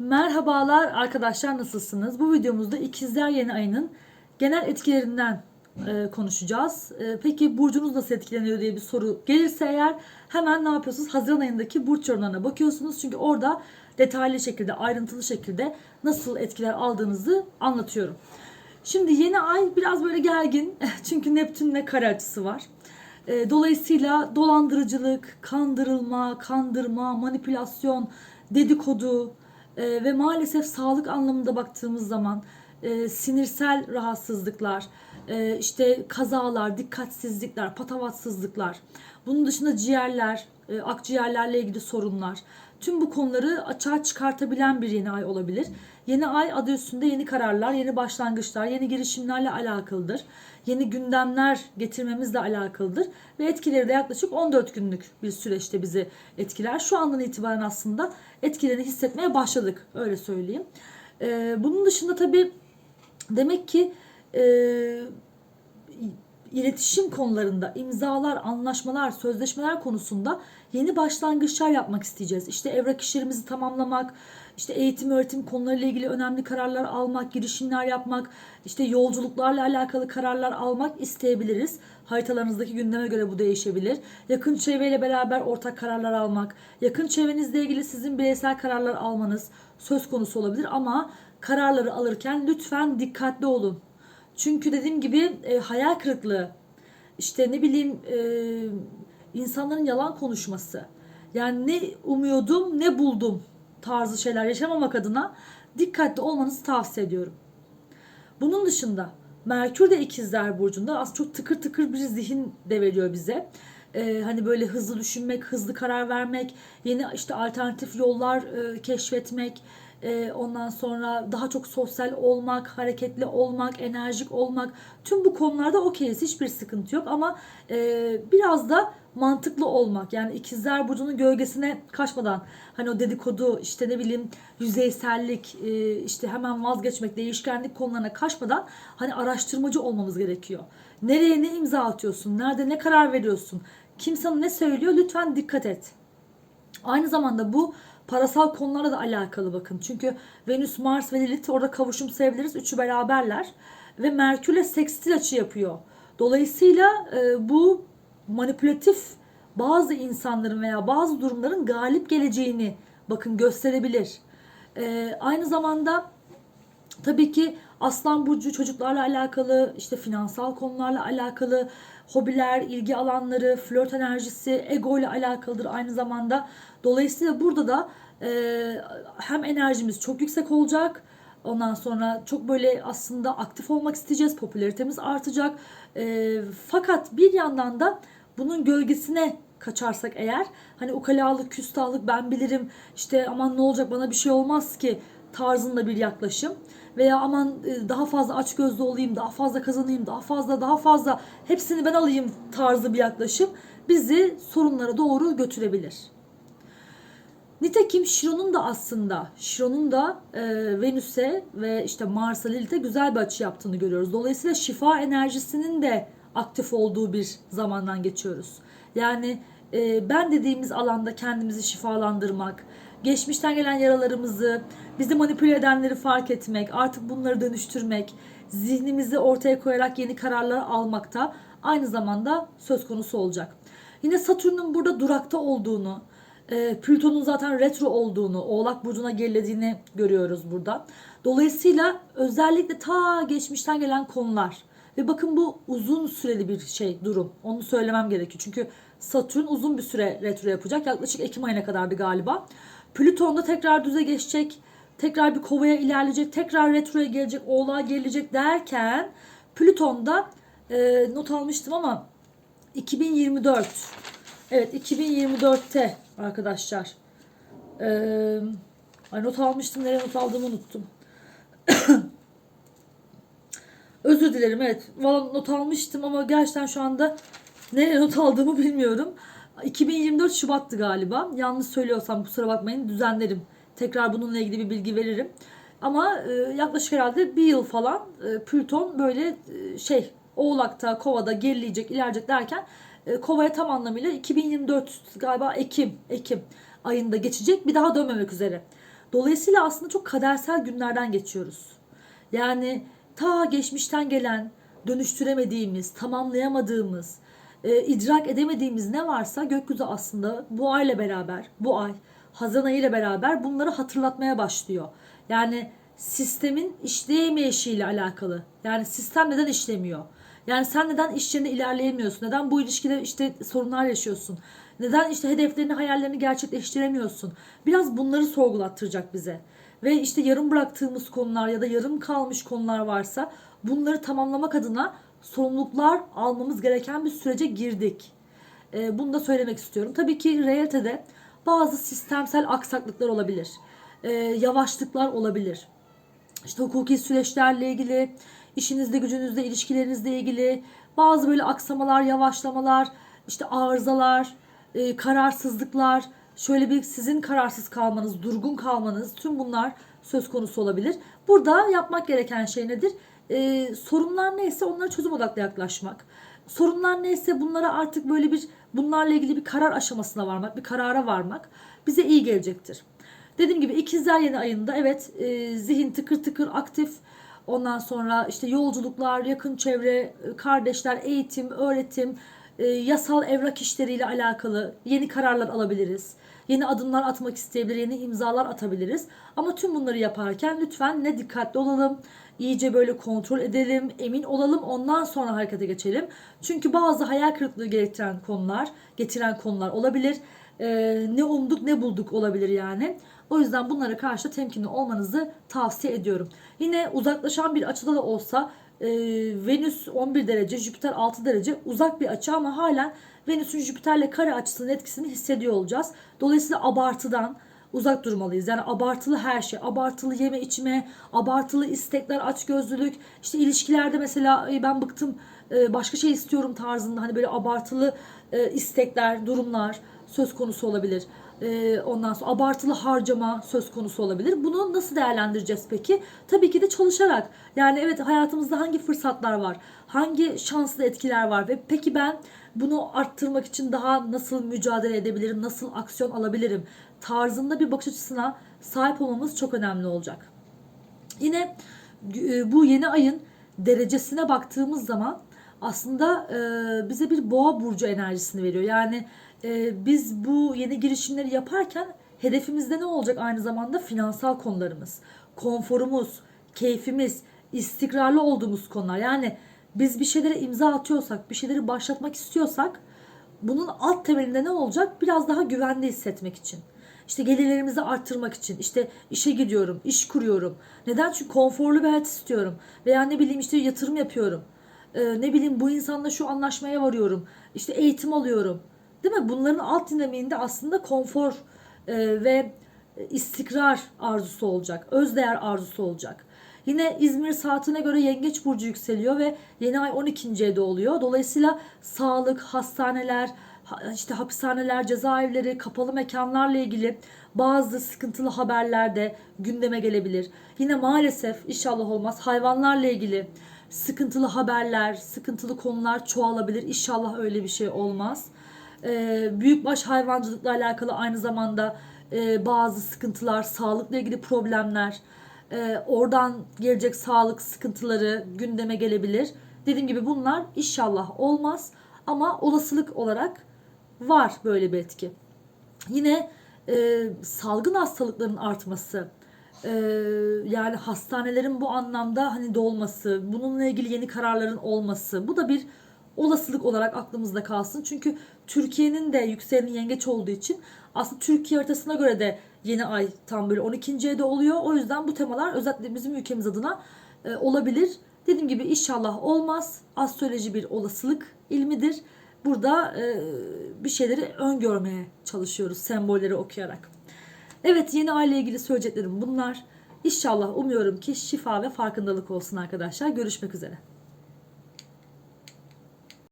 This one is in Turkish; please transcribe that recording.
Merhabalar arkadaşlar nasılsınız? Bu videomuzda ikizler yeni ayının genel etkilerinden e, konuşacağız. E, peki burcunuz nasıl etkileniyor diye bir soru gelirse eğer hemen ne yapıyorsunuz? Haziran ayındaki burç yorumlarına bakıyorsunuz. Çünkü orada detaylı şekilde, ayrıntılı şekilde nasıl etkiler aldığınızı anlatıyorum. Şimdi yeni ay biraz böyle gergin. Çünkü Neptün'le kare açısı var. E, Dolayısıyla dolandırıcılık, kandırılma, kandırma, manipülasyon, dedikodu e, ve maalesef sağlık anlamında baktığımız zaman e, sinirsel rahatsızlıklar, e, işte kazalar, dikkatsizlikler, patavatsızlıklar, bunun dışında ciğerler, e, akciğerlerle ilgili sorunlar, tüm bu konuları açığa çıkartabilen bir yeni ay olabilir. Yeni ay adı üstünde yeni kararlar, yeni başlangıçlar, yeni girişimlerle alakalıdır. Yeni gündemler getirmemizle alakalıdır. Ve etkileri de yaklaşık 14 günlük bir süreçte bizi etkiler. Şu andan itibaren aslında etkilerini hissetmeye başladık. Öyle söyleyeyim. Ee, bunun dışında tabii demek ki e, iletişim konularında imzalar, anlaşmalar, sözleşmeler konusunda yeni başlangıçlar yapmak isteyeceğiz. İşte evrak işlerimizi tamamlamak, işte eğitim öğretim konularıyla ilgili önemli kararlar almak, girişimler yapmak, işte yolculuklarla alakalı kararlar almak isteyebiliriz. Haritalarınızdaki gündeme göre bu değişebilir. Yakın çevreyle beraber ortak kararlar almak, yakın çevrenizle ilgili sizin bireysel kararlar almanız söz konusu olabilir ama kararları alırken lütfen dikkatli olun. Çünkü dediğim gibi e, hayal kırıklığı, işte ne bileyim e, insanların yalan konuşması. Yani ne umuyordum ne buldum tarzı şeyler yaşamamak adına dikkatli olmanızı tavsiye ediyorum. Bunun dışında Merkür de ikizler burcunda aslında çok tıkır tıkır bir zihin de veriyor bize. Ee, hani böyle hızlı düşünmek, hızlı karar vermek, yeni işte alternatif yollar e, keşfetmek, e, ondan sonra daha çok sosyal olmak, hareketli olmak, enerjik olmak. Tüm bu konularda okeyiz. Hiçbir sıkıntı yok ama e, biraz da mantıklı olmak. Yani ikizler burcunun gölgesine kaçmadan hani o dedikodu işte ne bileyim yüzeysellik e, işte hemen vazgeçmek, değişkenlik konularına kaçmadan hani araştırmacı olmamız gerekiyor. Nereye ne imza atıyorsun? Nerede ne karar veriyorsun? Kim sana ne söylüyor? Lütfen dikkat et. Aynı zamanda bu parasal konularla da alakalı bakın. Çünkü Venüs, Mars ve Lilith orada kavuşum sayabiliriz. Üçü beraberler. Ve Merkür'le sekstil açı yapıyor. Dolayısıyla e, bu manipülatif bazı insanların veya bazı durumların galip geleceğini bakın gösterebilir. E, aynı zamanda tabii ki Aslan Burcu çocuklarla alakalı, işte finansal konularla alakalı, hobiler, ilgi alanları, flört enerjisi, ego ile alakalıdır aynı zamanda. Dolayısıyla burada da e, hem enerjimiz çok yüksek olacak, ondan sonra çok böyle aslında aktif olmak isteyeceğiz, popülaritemiz artacak. E, fakat bir yandan da bunun gölgesine kaçarsak eğer hani ukalalık, küstahlık ben bilirim işte aman ne olacak bana bir şey olmaz ki tarzında bir yaklaşım veya aman e, daha fazla aç gözlü olayım, daha fazla kazanayım, daha fazla daha fazla hepsini ben alayım tarzı bir yaklaşım bizi sorunlara doğru götürebilir. Nitekim Şiron'un da aslında Şiron'un da e, Venüs'e ve işte Mars'a Lilith'e güzel bir açı yaptığını görüyoruz. Dolayısıyla şifa enerjisinin de aktif olduğu bir zamandan geçiyoruz. Yani e, ben dediğimiz alanda kendimizi şifalandırmak, geçmişten gelen yaralarımızı, bizi manipüle edenleri fark etmek, artık bunları dönüştürmek, zihnimizi ortaya koyarak yeni kararlar almakta aynı zamanda söz konusu olacak. Yine Satürn'ün burada durakta olduğunu, e, Plüton'un zaten retro olduğunu, Oğlak Burcu'na gerilediğini görüyoruz burada. Dolayısıyla özellikle ta geçmişten gelen konular ve bakın bu uzun süreli bir şey durum. Onu söylemem gerekiyor. Çünkü Satürn uzun bir süre retro yapacak. Yaklaşık Ekim ayına kadardı galiba. Plüton da tekrar düze geçecek. Tekrar bir kovaya ilerleyecek. Tekrar retroya gelecek. Oğlağa gelecek derken Plüton'da e, not almıştım ama 2024 Evet 2024'te arkadaşlar. Ee, ay not almıştım. Nereye not aldığımı unuttum. Özür dilerim evet. Valla not almıştım ama gerçekten şu anda nereye not aldığımı bilmiyorum. 2024 Şubat'tı galiba. Yanlış söylüyorsam kusura bakmayın düzenlerim. Tekrar bununla ilgili bir bilgi veririm. Ama e, yaklaşık herhalde bir yıl falan e, Plüton böyle e, şey Oğlak'ta, Kova'da gerileyecek, ilerleyecek derken e, Kova'ya tam anlamıyla 2024 galiba Ekim, Ekim ayında geçecek. Bir daha dönmemek üzere. Dolayısıyla aslında çok kadersel günlerden geçiyoruz. Yani ta geçmişten gelen, dönüştüremediğimiz, tamamlayamadığımız, e, idrak edemediğimiz ne varsa gökyüzü aslında bu ayla beraber, bu ay, Haziran ayı ile beraber bunları hatırlatmaya başlıyor. Yani sistemin işleyemeyişiyle alakalı. Yani sistem neden işlemiyor? Yani sen neden iş yerinde ilerleyemiyorsun? Neden bu ilişkide işte sorunlar yaşıyorsun? Neden işte hedeflerini, hayallerini gerçekleştiremiyorsun? Biraz bunları sorgulattıracak bize. Ve işte yarım bıraktığımız konular ya da yarım kalmış konular varsa bunları tamamlamak adına sorumluluklar almamız gereken bir sürece girdik. Ee, bunu da söylemek istiyorum. Tabii ki realitede bazı sistemsel aksaklıklar olabilir. Ee, yavaşlıklar olabilir. İşte hukuki süreçlerle ilgili, işinizde, gücünüzde, ilişkilerinizle ilgili bazı böyle aksamalar, yavaşlamalar, işte arızalar, e, kararsızlıklar, şöyle bir sizin kararsız kalmanız, durgun kalmanız tüm bunlar söz konusu olabilir. Burada yapmak gereken şey nedir? Ee, sorunlar neyse onlara çözüm odaklı yaklaşmak. Sorunlar neyse bunlara artık böyle bir bunlarla ilgili bir karar aşamasına varmak, bir karara varmak bize iyi gelecektir. Dediğim gibi ikizler yeni ayında evet e, zihin tıkır tıkır aktif. Ondan sonra işte yolculuklar, yakın çevre, e, kardeşler, eğitim, öğretim, e, yasal evrak işleriyle alakalı yeni kararlar alabiliriz. Yeni adımlar atmak isteyebilir, yeni imzalar atabiliriz. Ama tüm bunları yaparken lütfen ne dikkatli olalım, iyice böyle kontrol edelim, emin olalım, ondan sonra harekete geçelim. Çünkü bazı hayal kırıklığı gerektiren konular, getiren konular olabilir. Ee, ne umduk ne bulduk olabilir yani. O yüzden bunlara karşı temkinli olmanızı tavsiye ediyorum. Yine uzaklaşan bir açıda da olsa e, Venüs 11 derece, Jüpiter 6 derece uzak bir açı ama halen Venüs'ün Jüpiter'le kare açısının etkisini hissediyor olacağız. Dolayısıyla abartıdan uzak durmalıyız. Yani abartılı her şey, abartılı yeme içme, abartılı istekler, açgözlülük, işte ilişkilerde mesela "Ay ben bıktım e, başka şey istiyorum tarzında hani böyle abartılı e, istekler, durumlar söz konusu olabilir. E, ondan sonra abartılı harcama söz konusu olabilir. Bunu nasıl değerlendireceğiz peki? Tabii ki de çalışarak. Yani evet hayatımızda hangi fırsatlar var? Hangi şanslı etkiler var? Ve peki ben bunu arttırmak için daha nasıl mücadele edebilirim? Nasıl aksiyon alabilirim? Tarzında bir bakış açısına sahip olmamız çok önemli olacak. Yine e, bu yeni ayın derecesine baktığımız zaman aslında e, bize bir boğa burcu enerjisini veriyor. Yani e, biz bu yeni girişimleri yaparken hedefimizde ne olacak aynı zamanda finansal konularımız, konforumuz, keyfimiz, istikrarlı olduğumuz konular. Yani biz bir şeylere imza atıyorsak, bir şeyleri başlatmak istiyorsak bunun alt temelinde ne olacak? Biraz daha güvende hissetmek için. İşte gelirlerimizi arttırmak için. işte işe gidiyorum, iş kuruyorum. Neden? Çünkü konforlu bir hayat istiyorum. Veya ne bileyim işte yatırım yapıyorum. Ee, ne bileyim bu insanla şu anlaşmaya varıyorum. İşte eğitim alıyorum. Değil mi? Bunların alt dinamiğinde aslında konfor e, ve istikrar arzusu olacak. Özdeğer arzusu olacak. Yine İzmir saatine göre Yengeç burcu yükseliyor ve yeni ay 12. evde oluyor. Dolayısıyla sağlık, hastaneler, işte hapishaneler, cezaevleri, kapalı mekanlarla ilgili bazı sıkıntılı haberler de gündeme gelebilir. Yine maalesef inşallah olmaz hayvanlarla ilgili sıkıntılı haberler, sıkıntılı konular çoğalabilir. İnşallah öyle bir şey olmaz. Ee, büyükbaş hayvancılıkla alakalı aynı zamanda e, bazı sıkıntılar, sağlıkla ilgili problemler, e, oradan gelecek sağlık sıkıntıları gündeme gelebilir. Dediğim gibi bunlar inşallah olmaz ama olasılık olarak var böyle bir etki. Yine e, salgın hastalıkların artması, e, yani hastanelerin bu anlamda hani dolması, bununla ilgili yeni kararların olması, bu da bir olasılık olarak aklımızda kalsın. Çünkü Türkiye'nin de yükseleni yengeç olduğu için aslında Türkiye haritasına göre de yeni ay tam böyle 12. evde oluyor. O yüzden bu temalar özellikle bizim ülkemiz adına e, olabilir. Dediğim gibi inşallah olmaz. Astroloji bir olasılık ilmidir. Burada e, bir şeyleri öngörmeye çalışıyoruz sembolleri okuyarak. Evet yeni ay ile ilgili söyleyeceklerim bunlar. İnşallah umuyorum ki şifa ve farkındalık olsun arkadaşlar. Görüşmek üzere.